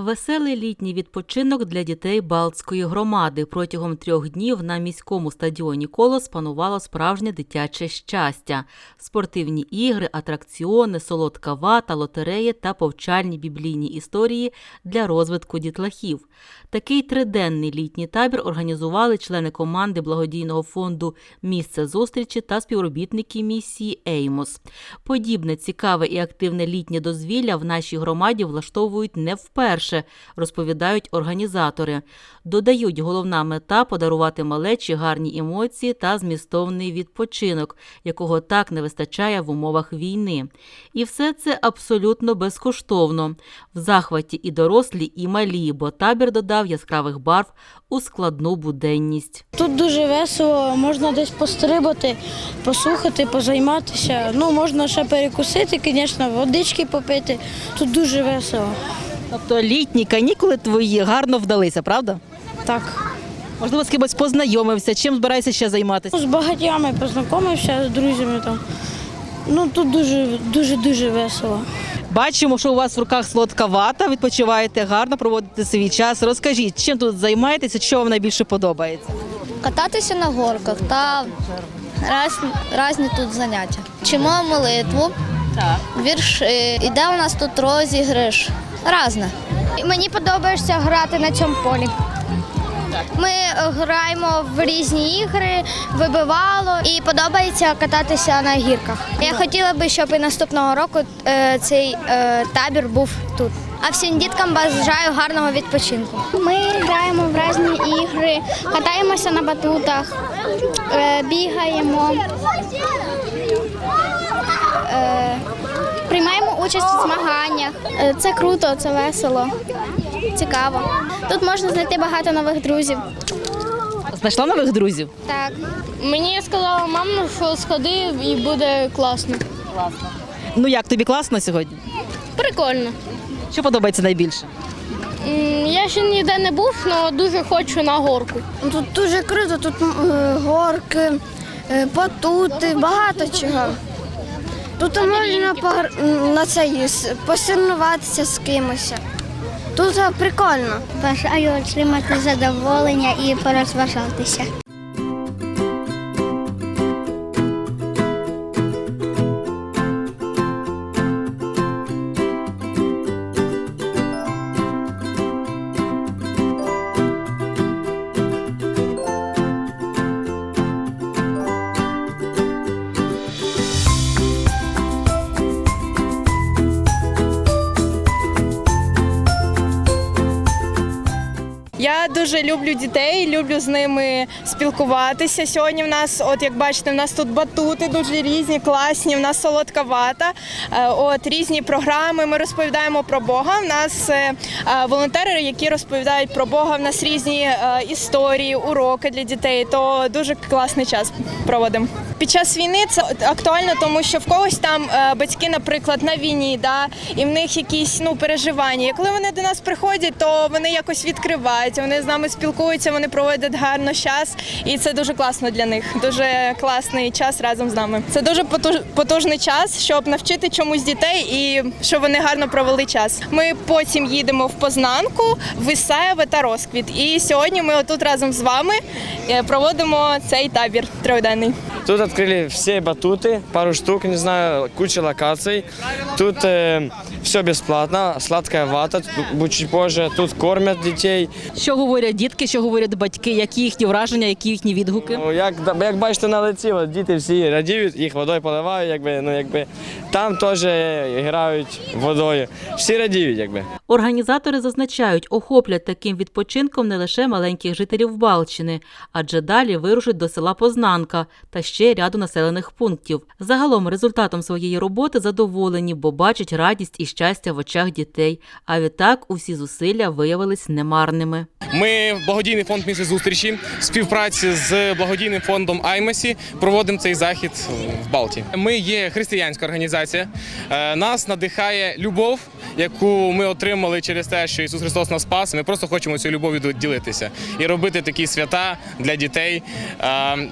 Веселий літній відпочинок для дітей Балтської громади. Протягом трьох днів на міському стадіоні Колос панувало справжнє дитяче щастя. Спортивні ігри, атракціони, солодка вата, лотереї та повчальні біблійні історії для розвитку дітлахів. Такий триденний літній табір організували члени команди благодійного фонду Місце зустрічі та співробітники місії Еймос. Подібне цікаве і активне літнє дозвілля в нашій громаді влаштовують не вперше, розповідають організатори. Додають, головна мета подарувати малечі гарні емоції та змістовний відпочинок, якого так не вистачає в умовах війни. І все це абсолютно безкоштовно. В захваті і дорослі, і малі, бо табір додав яскравих барв у складну буденність. Тут дуже весело, можна десь пострибати, послухати, позайматися. Ну, можна ще перекусити, звісно, водички попити. Тут дуже весело. Тобто літні канікули твої гарно вдалися, правда? Так. Можливо, з кимось познайомився, чим збираєшся ще займатися? З багатьями познайомився, з друзями там. Ну тут дуже дуже дуже весело. Бачимо, що у вас в руках солодка вата, відпочиваєте гарно, проводите свій час. Розкажіть, чим тут займаєтеся, що вам найбільше подобається? кататися на горках та раз, різні тут заняття. Чимо молитву, вірші. Іде у нас тут розіграш. Разне. Мені подобається грати на цьому полі. Ми граємо в різні ігри, вибивало і подобається кататися на гірках. Я хотіла би, щоб і наступного року е, цей е, табір був тут. А всім діткам бажаю гарного відпочинку. Ми граємо в різні ігри, катаємося на батутах, е, бігаємо. Приймаємо участь у змаганнях. Е, Це круто, це весело, цікаво. Тут можна знайти багато нових друзів. Знайшла нових друзів? Так. Мені сказала мама, що сходи і буде класно. Ну як тобі класно сьогодні? Прикольно. Що подобається найбільше? Я ще ніде не був, але дуже хочу на горку. Тут дуже круто, тут е, горки, е, батути, багато чого. Тут можна погр- на цей посильнуватися з кимось. Тут е, прикольно. Бажаю отримати задоволення і порозважатися. Дуже люблю дітей, люблю з ними спілкуватися. Сьогодні в нас, от як бачите, в нас тут батути дуже різні, класні. В нас солодка вата, е, от різні програми. Ми розповідаємо про Бога. В нас е, е, волонтери, які розповідають про Бога. В нас різні історії, уроки для дітей. То дуже класний час проводимо. Під час війни це актуально, тому що в когось там е, батьки, наприклад, на війні, да, і в них якісь ну переживання. І коли вони до нас приходять, то вони якось відкриваються, вони з нами спілкуються, вони проводять гарно час, і це дуже класно для них. Дуже класний час разом з нами. Це дуже потужний час, щоб навчити чомусь дітей і щоб вони гарно провели час. Ми потім їдемо в Познанку, в Ісаєве та Розквіт. І сьогодні ми отут разом з вами е, проводимо цей табір трьохденний. Тут открыли все батуты, пару штук, не знаю, куча локаций. Тут все бесплатно, сладкая вата, тут будет чуть позже. Тут кормят детей. Що говорять дітки, що говорять батьки, які їхні враження, які їхні відгуки? Ну, як, як бачите, налетіло, діти всі радіють, їх водою поливають, якби, ну, якби. там теж грають водою. Всі радіють, якби. Організатори зазначають, охоплять таким відпочинком не лише маленьких жителів Балчини, адже далі вирушать до села Познанка та ще ряду населених пунктів. Загалом результатом своєї роботи задоволені, бо бачать радість і щастя в очах дітей. А відтак усі зусилля виявились немарними. Ми благодійний фонд місце зустрічі в співпраці з благодійним фондом Аймасі проводимо цей захід в Балті. Ми є християнська організація. Е, Нас надихає любов, яку ми отримали через те, що Ісус Христос нас спас. Ми просто хочемо цією любов'ю ділитися і робити такі свята для дітей. Е,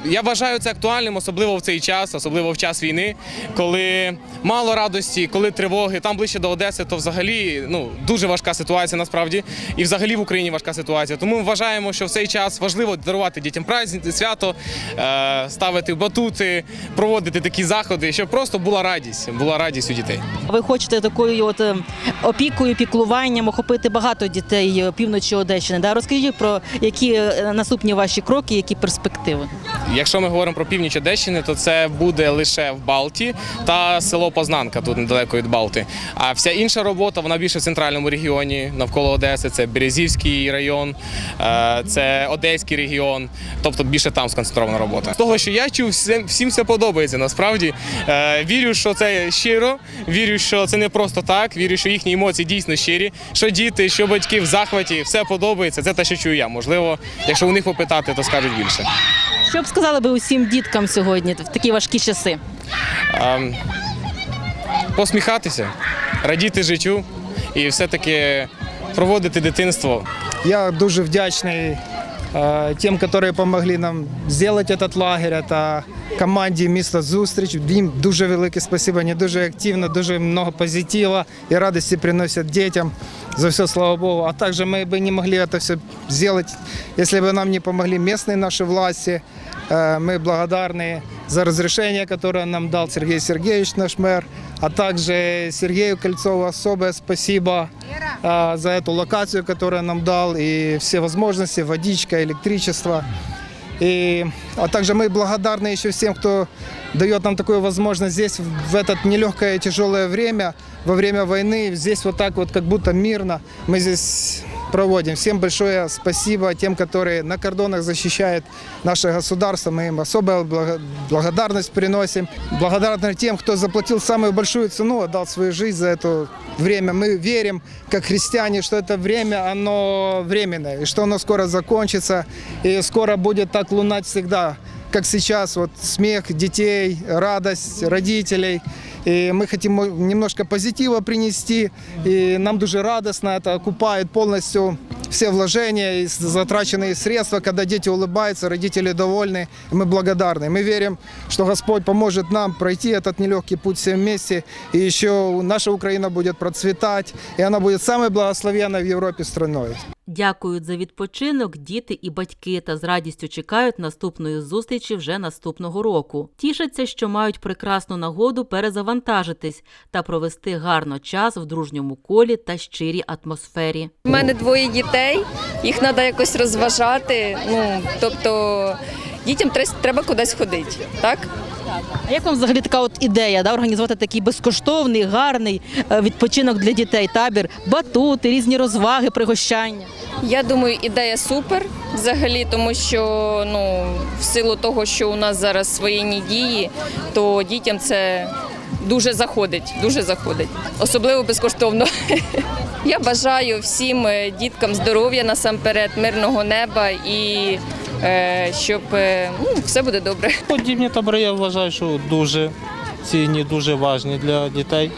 Я вважаю це актуальним, особливо в цей час, особливо в час війни, коли мало радості, коли тривоги. Там ближче до Одеси, то взагалі ну дуже важка ситуація насправді, і взагалі в Україні важка ситуація. Тому ми вважаємо, що в цей час важливо дарувати дітям праздник, свято, е, ставити батути, проводити такі заходи, щоб просто була радість, була радість у дітей. Ви хочете такою от е, опікою, піклуванням охопити багато дітей е, півночі Одещини. Да? Розкажіть про які е, наступні ваші кроки, які перспективи. Якщо ми говоримо про північ Одещини, то це буде лише в Балті та село Познанка тут недалеко від Балти. А вся інша робота вона більше в центральному регіоні навколо Одеси. Це Березівський район, це Одеський регіон. Тобто більше там сконцентрована робота. З того, що я чув, всім, всім все подобається. Насправді Е, вірю, що це щиро. Вірю, що це не просто так. Вірю, що їхні емоції дійсно щирі. Що діти, що батьки в захваті, все подобається. Це те, що чую я. Можливо, якщо у них попитати, то скажуть більше. Що б сказали би усім діткам сьогодні в такі важкі часи? Ем, посміхатися, радіти життю і все-таки проводити дитинство. Я дуже вдячний е, тим, які допомогли нам зробити цей лагерь. Це команді міста Зустріч. Їм дуже велике спасибо. Вони дуже активно, дуже багато позитиву і радості приносять дітям. За все, слава Богу. А также мы бы не могли это все сделать, если бы нам не помогли местные наши власти. Э, Мы благодарны за разрешение, которое нам дал Сергей Сергеевич, наш мэр, а также Сергею Кольцову особое спасибо э, за эту локацию, которую нам дал, и все возможности, водичка, электричество. И, а также мы благодарны еще всем, кто дает нам такую возможность здесь, в это нелегкое и тяжелое время, во время войны, здесь вот так вот, как будто мирно, мы здесь проводим. Всем большое спасибо тем, которые на кордонах защищают наше государство. Мы им особую благо- благодарность приносим. Благодарны тем, кто заплатил самую большую цену, отдал свою жизнь за это время. Мы верим, как христиане, что это время, оно временное, и что оно скоро закончится, и скоро будет так лунать всегда, как сейчас, вот смех детей, радость родителей. И мы хотим мо- немножко позитива принести, и нам дуже радостно, это окупает полностью все вложения и с- затраченные средства, когда дети улыбаются, родители довольны, и мы благодарны. Мы верим, что Господь поможет нам пройти этот нелегкий путь все вместе, и еще наша Украина будет процветать, и она будет самой благословенной в Европе страной. Дякують за відпочинок діти і батьки та з радістю чекають наступної зустрічі вже наступного року. Тішаться, що мають прекрасну нагоду перезавантажитись та провести гарно час в дружньому колі та щирій атмосфері. У мене двоє дітей, їх треба якось розважати. Ну тобто дітям треба кудись ходити, так? А як вам взагалі така от ідея да, організувати такий безкоштовний, гарний е, відпочинок для дітей, табір, батути, різні розваги, пригощання? Я думаю, ідея супер взагалі, тому що ну в силу того, що у нас зараз воєнні дії, то дітям це дуже заходить, дуже заходить, особливо безкоштовно. Я бажаю всім е, діткам здоров'я насамперед, мирного неба і щоб е, ну, все буде добре. Подібні табори я вважаю, що дуже цінні, дуже важні для дітей.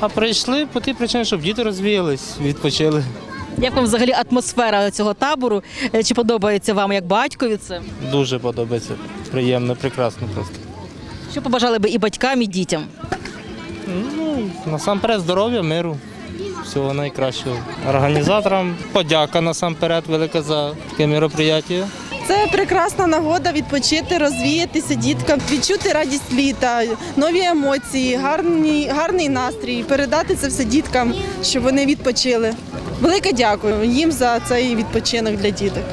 А прийшли по тій причині, щоб діти розвіялись, відпочили. Як вам взагалі атмосфера цього табору? Е, Чи подобається вам як батькові це? Дуже подобається. Приємно, прекрасно просто. Що побажали би і батькам, і дітям? Ну, насамперед здоров'я, миру. Всього найкращого. Організаторам подяка насамперед велика за таке мероприятие. Це прекрасна нагода відпочити, розвіятися діткам, відчути радість літа, нові емоції, гарний, гарний настрій, передати це все діткам, щоб вони відпочили. Велике дякую їм за цей відпочинок для діток.